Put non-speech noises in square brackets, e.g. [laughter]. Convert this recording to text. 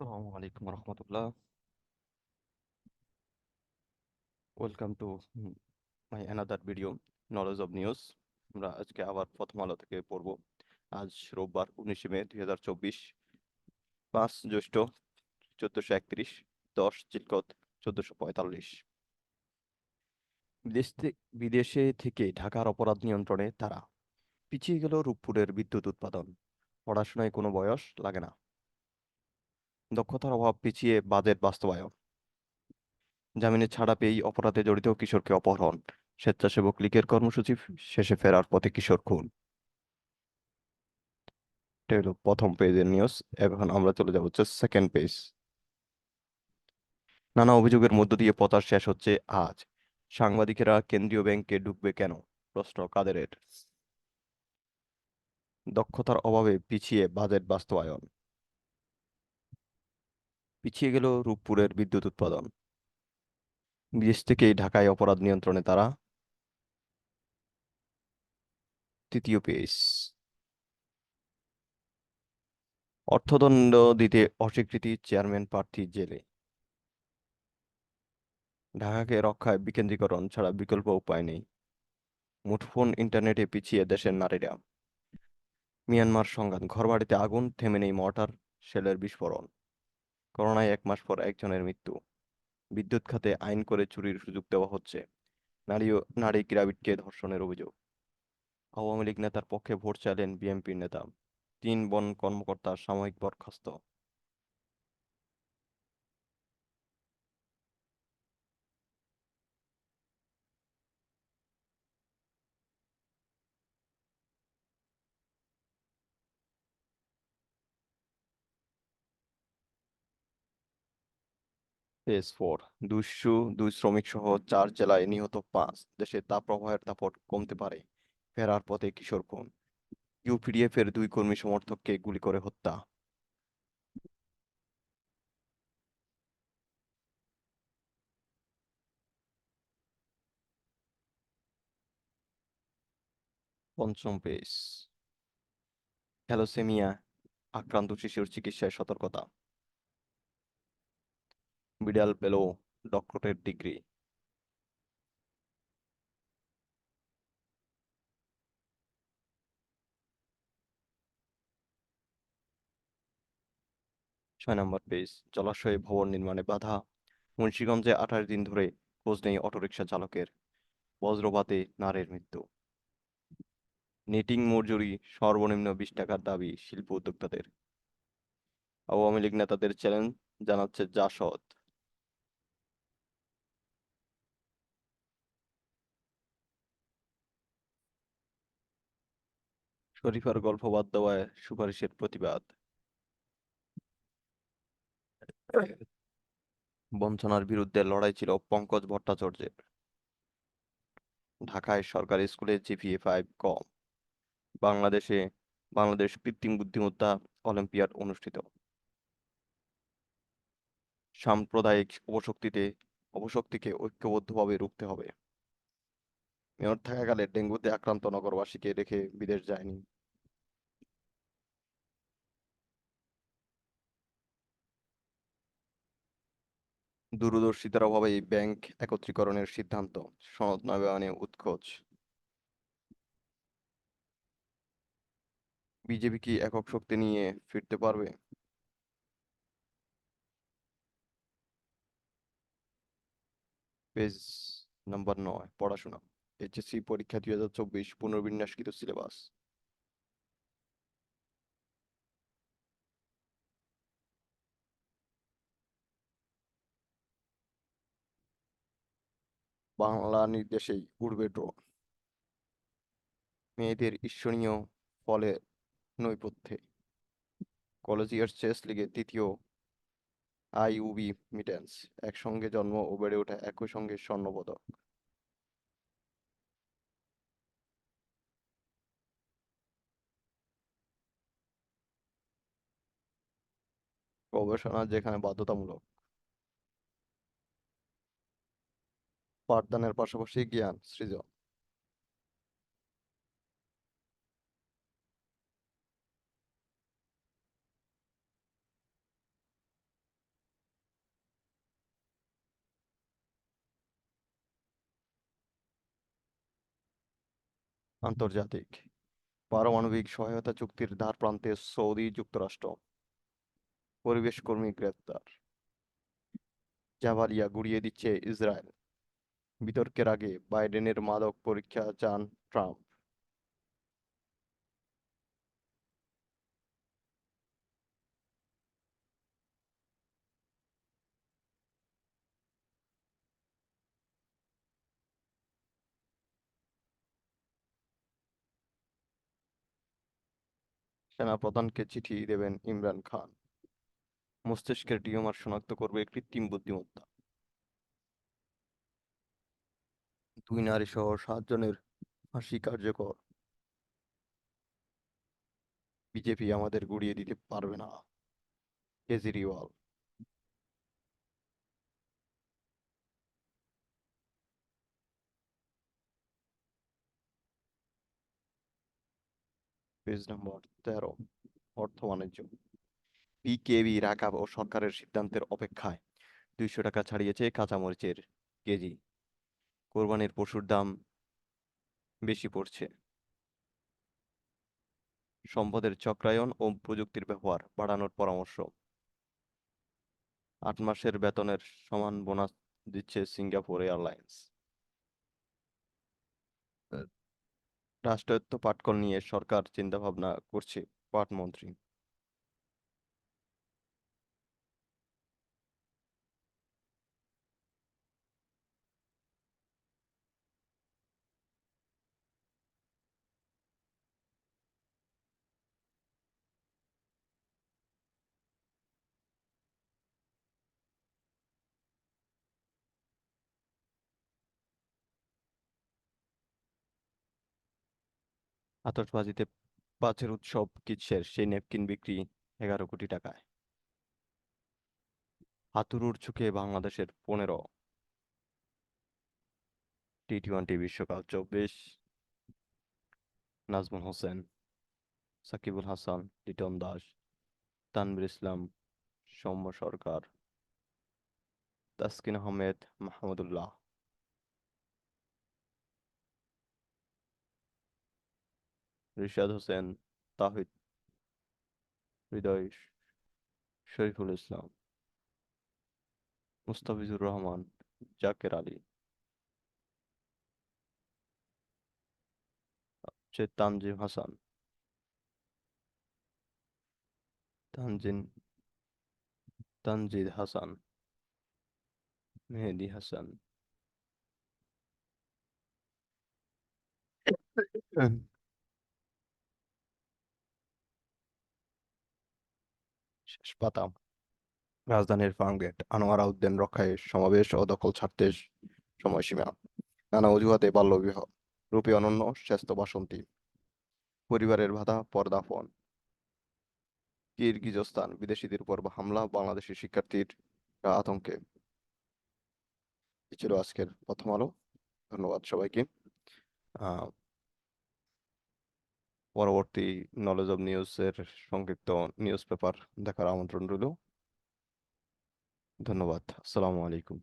আসসালামু আলাইকুম রহমতুল্লাহ। Welcome to my another video knowledge of news আমরা আজকে আবার প্রথম আলো থেকে পড়ব। আজ রোববার উনিশে মে দুই হাজার চব্বিশ, পাঁচ জ্যৈষ্ঠ চোদ্দশো একত্রিশ, দশ চিলকত চোদ্দশো পঁয়তাল্লিশ। বিদেশ বিদেশে থেকে ঢাকার অপরাধ নিয়ন্ত্রণে তারা। পিছিয়ে গেল রূপপুরের বিদ্যুৎ উৎপাদন। পড়াশোনায় কোনো বয়স লাগে না। দক্ষতার অভাব পিছিয়ে বাজেট বাস্তবায়ন। জামিনে ছাড়া পেয়েই অপরাধে জড়িত কিশোরকে অপহরণ। স্বেচ্ছাসেবক লীগের কর্মসূচি শেষে ফেরার পথে কিশোর খুন। প্রথম পেজের নিউজ এখন আমরা চলে যাব হচ্ছে সেকেন্ড পেজ নানা অভিযোগের মধ্য দিয়ে পতার শেষ হচ্ছে আজ। সাংবাদিকেরা কেন্দ্রীয় ব্যাংকে ঢুকবে কেন? প্রশ্ন কাদেরের। দক্ষতার অভাবে পিছিয়ে বাজেট বাস্তবায়ন। পিছিয়ে গেল রূপপুরের বিদ্যুৎ উৎপাদন। বিদেশ থেকেই ঢাকায় অপরাধ নিয়ন্ত্রণে তারা। তৃতীয় পেজ। অর্থদণ্ড দিতে অস্বীকৃতি চেয়ারম্যান প্রার্থী জেলে। ঢাকাকে রক্ষায় বিকেন্দ্রীকরণ ছাড়া বিকল্প উপায় নেই। মুঠোফোন ইন্টারনেটে পিছিয়ে দেশের নারীরা। মিয়ানমার সংঘাত, ঘরবাড়িতে আগুন, থেমে নেই মর্টার শেলের বিস্ফোরণ। করোনায় এক মাস পর একজনের মৃত্যু। বিদ্যুৎ খাতে আইন করে চুরির সুযোগ দেওয়া হচ্ছে। নারী ও নারী ক্রীড়াবিদকে ধর্ষণের অভিযোগ। আওয়ামী লীগ নেতার পক্ষে ভোট চাইলেন বিএনপির নেতা। তিন বন কর্মকর্তা সাময়িক বরখাস্ত। পেজ ফোর দুইশো, দুই শ্রমিক সহ চার জেলায় নিহত পাঁচ। দেশে তাপপ্রবাহের দাপট কমতে পারে। ফেরার পথে কিশোর খুন। ইউপিডিএফ এর দুই কর্মী সমর্থককে গুলি করে হত্যা। পঞ্চম পেজ। থ্যালাসেমিয়া, আক্রান্ত শিশুর চিকিৎসায় সতর্কতা। বিড়াল পেল ডক্টরেট ডিগ্রি ছয় নম্বর পেজ, জলাশয়ে ভবন নির্মাণে বাধা। মুন্সিগঞ্জে আঠাশ দিন ধরে খোঁজ নেই অটোরিকশা চালকের। বজ্রপাতে নারীর মৃত্যু। নেটিং মজুরি সর্বনিম্ন বিশ টাকার দাবি শিল্প উদ্যোক্তাদের। আওয়ামী লীগ নেতাদের চ্যালেঞ্জ জানাচ্ছে জাসদ শরীফার গল্প বাদ দেওয়ায় সুপারিশের প্রতিবাদ। বঞ্চনার বিরুদ্ধে লড়াই ছিল পঙ্কজ ভট্টাচার্যের। ঢাকায় সরকারি স্কুলে জিপিএ ফাইভ কম। বাংলাদেশে, বাংলাদেশ কৃত্রিম বুদ্ধিমত্তা অলিম্পিয়াড অনুষ্ঠিত। সাম্প্রদায়িক অপশক্তিতে অপশক্তিকে ঐক্যবদ্ধভাবে রুখতে হবে। মেয়র থাকাকালে ডেঙ্গুতে আক্রান্ত নগরবাসীকে রেখে বিদেশ যায়নি। দূরদর্শিতার অভাবে ব্যাংক একত্রীকরণের সিদ্ধান্ত, সনদ নবায়নে উৎকোচ। বিজেপি কি একক শক্তি নিয়ে ফিরতে পারবে? পেজ নাম্বার নয়, পড়াশোনা। এইচএসসি পরীক্ষা দুই হাজার চব্বিশ পুনর্বিন্যাসকৃত সিলেবাস। বাংলা নির্দেশেই উড়বে ড্রোন মেয়েদের ঈর্ষণীয় ফলে নৈপথ্যে। কলেজিয়ার চেস লিগে তৃতীয় আইউবি মিটেন্স। একসঙ্গে জন্ম ও বেড়ে ওঠা একই সঙ্গে স্বর্ণপদক। গবেষণা যেখানে বাধ্যতামূলক। পাঠদানের পাশাপাশি জ্ঞান, সৃজন। আন্তর্জাতিক পারমাণবিক সহায়তা চুক্তির ধার প্রান্তে সৌদি যুক্তরাষ্ট্র। পরিবেশ কর্মী গ্রেপ্তার। জাভালিয়া গুড়িয়ে দিচ্ছে ইসরায়েল। বিতর্কের আগে বাইডেনের মাদক পরীক্ষা চান ট্রাম্প। সেনাপ্রধানকে চিঠি দেবেন ইমরান খান। মস্তিষ্কের টিউমার শনাক্ত করবে কৃত্রিম বুদ্ধিমত্তা। দুই নারী সহ সাতজনের ফাঁসি কার্যকর। বিজেপি আমাদের গুড়িয়ে দিতে পারবে না। কেজরিওয়াল। পেজ নম্বর তেরো অর্থ বাণিজ্য পিকেবি রাকাব ও সরকারের সিদ্ধান্তের অপেক্ষায় দুইশো টাকা ছাড়িয়েছে কাঁচামরিচের কেজি। কোরবানির পশুর দাম বেশি পড়ছে। সম্পদের চক্রায়ন ও প্রযুক্তির ব্যবহার বাড়ানোর পরামর্শ। আট মাসের বেতনের সমান বোনাস দিচ্ছে সিঙ্গাপুর এয়ারলাইন্স। রাষ্ট্রায়ত্ত পাটকল নিয়ে সরকার চিন্তাভাবনা করছে পাট আতশবাজিতে পাঁচের উৎসব কিসের? সেই নেপকিন বিক্রি এগারো কোটি টাকায়। হাতুড়ুর চোখে বাংলাদেশের পনেরো। টি টোয়েন্টি বিশ্বকাপ চব্বিশ। নাজমুল হোসেন, সাকিবুল হাসান, লিটন দাস, তানভীর ইসলাম, সৌম্য সরকার, তাসকিন আহমেদ, মাহমুদুল্লাহ। রিশাদ হোসেন, তাহিদ, হৃদয় শরীফুল ইসলাম, মুস্তাফিজুর রহমান, জাকের আলী। তানজিম হাসান। তানজিন তানজিদ হাসান। মেহেদি হাসান। [coughs] পাতা রাজধানীর ফার্মগেট, আনোয়ারা উদ্যান রক্ষায় সমাবেশ ও দখল ছাড়তে সময়সীমা। নানা অজুহাতে বাল্যবিবাহ, রূপে অনন্য স্বাস্থ্য বাসন্তী। পরিবারের ভাতা পর্দাফন কিরগিজস্তান, বিদেশিদের উপর হামলা, বাংলাদেশি শিক্ষার্থীর আতঙ্কে। ছিল আজকের প্রথম আলো। ধন্যবাদ সবাইকে। পরবর্তী নলেজ অব নিউজ এর সংক্ষিপ্ত নিউজ পেপার দেখার আমন্ত্রণ রইল। ধন্যবাদ। আসসালামু আলাইকুম।